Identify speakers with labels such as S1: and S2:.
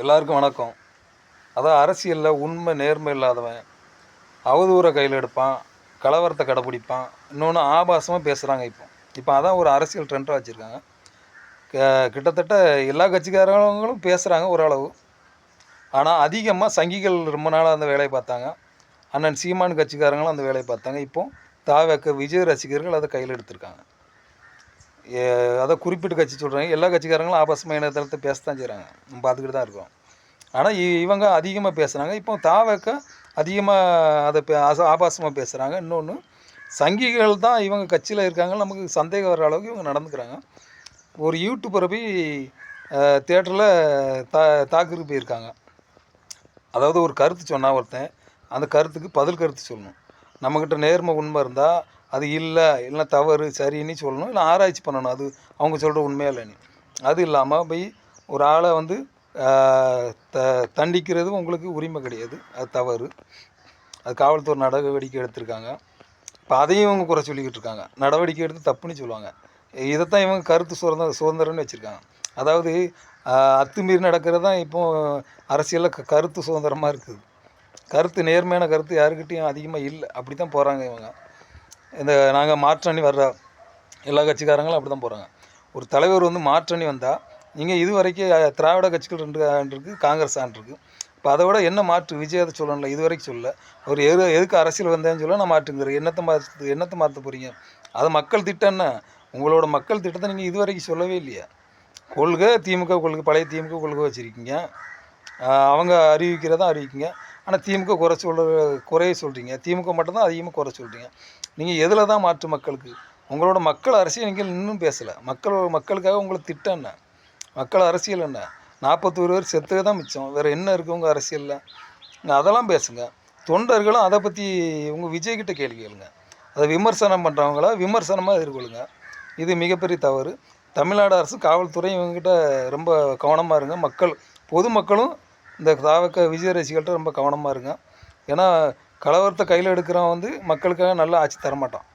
S1: எல்லாருக்கும் வணக்கம். அதான் அரசியலில் உண்மை நேர்மை இல்லாதவன். அவதூறை கையில் எடுப்பான் கலவரத்தை கடைப்பிடிப்பான் இன்னொன்று ஆபாசமாக பேசுகிறாங்க இப்போ. இப்போ அதான் ஒரு அரசியல் ட்ரெண்டாக வச்சுருக்காங்க. கிட்டத்தட்ட எல்லா கட்சிக்காரங்களும் பேசுகிறாங்க ஓரளவு. ஆனால் அதிகமாக சங்கிகள் ரொம்ப நாளாக அந்த வேலையை பார்த்தாங்க. அண்ணன் சீமான் கட்சிக்காரங்களும் அந்த வேலையை பார்த்தாங்க. இப்போ தாவக்க விஜய் ரசிகர்கள் அதை கையில் எடுத்திருக்காங்க. அதை குறிப்பிட்ட கட்சி சொல்கிறாங்க எல்லா கட்சிக்காரங்களும் ஆபாசமாக இணையதளத்தை பேசத்தான் செய்கிறாங்க நம்ம பார்த்துக்கிட்டு தான் இருக்கோம். ஆனால் இவங்க அதிகமாக பேசுகிறாங்க இப்போ தாவக்க அதிகமாக அதை பே ஆபாசமாக பேசுகிறாங்க இன்னொன்று சங்கிகள் தான் இவங்க கட்சியில் இருக்காங்க. நமக்கு சந்தேகம் வர அளவுக்கு இவங்க நடந்துக்கிறாங்க. ஒரு யூடியூபரை போய் தேட்டரில் தா தாக்குறதுக்கு போயிருக்காங்க. அதாவது ஒரு கருத்து சொன்னால் ஒருத்தன் அந்த கருத்துக்கு பதில் கருத்து சொல்லணும். நம்மக்கிட்ட நேர்மை உண்மை இருந்தால் அது இல்லை இல்லை தவறு சரின்னு சொல்லணும் இல்லை ஆராய்ச்சி பண்ணணும். அது அவங்க சொல்கிற உண்மையாக இல்லைன்னு அது இல்லாமல் போய் ஒரு ஆளை வந்து த தண்டிக்கிறது உங்களுக்கு உரிமை கிடையாது. அது தவறு. அது காவல்துறை நடவடிக்கை எடுத்திருக்காங்க. இப்போ அதையும் இவங்க குறை சொல்லிக்கிட்டு இருக்காங்க. நடவடிக்கை எடுத்து தப்புன்னு சொல்லுவாங்க. இதைத்தான் இவங்க கருத்து சுதந்திர சுதந்திரம்னு வச்சுருக்காங்க. அதாவது அத்துமீறி நடக்கிறது தான் இப்போ அரசியலில் க கருத்து சுதந்திரமாக இருக்குது. கருத்து நேர்மையான கருத்து யாருக்கிட்டையும் அதிகமாக இல்லை. அப்படி தான் போகிறாங்க இவங்க. இந்த நாங்கள் மாற்றணி வர்ற எல்லா கட்சிக்காரங்களும் அப்படி தான் போகிறாங்க ஒரு தலைவர் வந்து மாற்றணி வந்தால் நீங்கள் இது வரைக்கும் திராவிட கட்சிகள் ரெண்டு ஆண்டு இருக்குது காங்கிரஸ் ஆண்டு இருக்குது இப்போ அதை விட என்ன மாற்று? விஜய் அதை சொல்லணும்ல இது வரைக்கும் சொல்ல அவர் எது எதுக்கு அரசியல் வந்தேன்னு சொல்ல நான் மாற்றுங்கிறேன் என்னத்தை மாற்று என்னத்தை மாற்ற போகிறீங்க அது மக்கள் திட்டம் என்ன? உங்களோட மக்கள் திட்டத்தை நீங்கள் இது வரைக்கும் சொல்லவே இல்லையா. கொள்கை திமுக கொள்கை பழைய திமுக கொள்கை வச்சுருக்கீங்க. அவங்க அறிவிக்கிறதா அறிவிக்குங்க. ஆனால் திமுக குறை சொல்ற குறைய சொல்கிறீங்க திமுக மட்டும்தான் அதிகமாக குறை சொல்கிறீங்க நீங்கள் எதில் தான் மாற்று மக்களுக்கு? உங்களோட மக்கள் அரசியல் நீங்கள் இன்னும் பேசலை. மக்கள் மக்களுக்காக உங்களுக்கு திட்டம் என்ன? மக்கள் அரசியல் என்ன? நாற்பத்தோரு பேர் செத்துக்க தான் மிச்சம். வேறு என்ன இருக்குது உங்கள் அரசியலில்? அதெல்லாம் பேசுங்க. தொண்டர்களும் அதை பற்றி உங்கள் விஜய்கிட்ட கேள்வி கேளுங்க. அதை விமர்சனம் பண்ணுறவங்கள விமர்சனமாக எதிர்கொள்ளுங்க. இது மிகப்பெரிய தவறு. தமிழ்நாடு அரசு காவல்துறை இவங்ககிட்ட ரொம்ப கவனமாக இருங்க. மக்கள் பொதுமக்களும் இந்த தாவக்க விஜய் ரசிகர்கள்ட்ட ரொம்ப கவனமாக இருங்க. ஏன்னா கலவரத்தை கையில் எடுக்கிறவன் வந்து மக்களுக்காக நல்ல ஆட்சி தரமாட்டான்.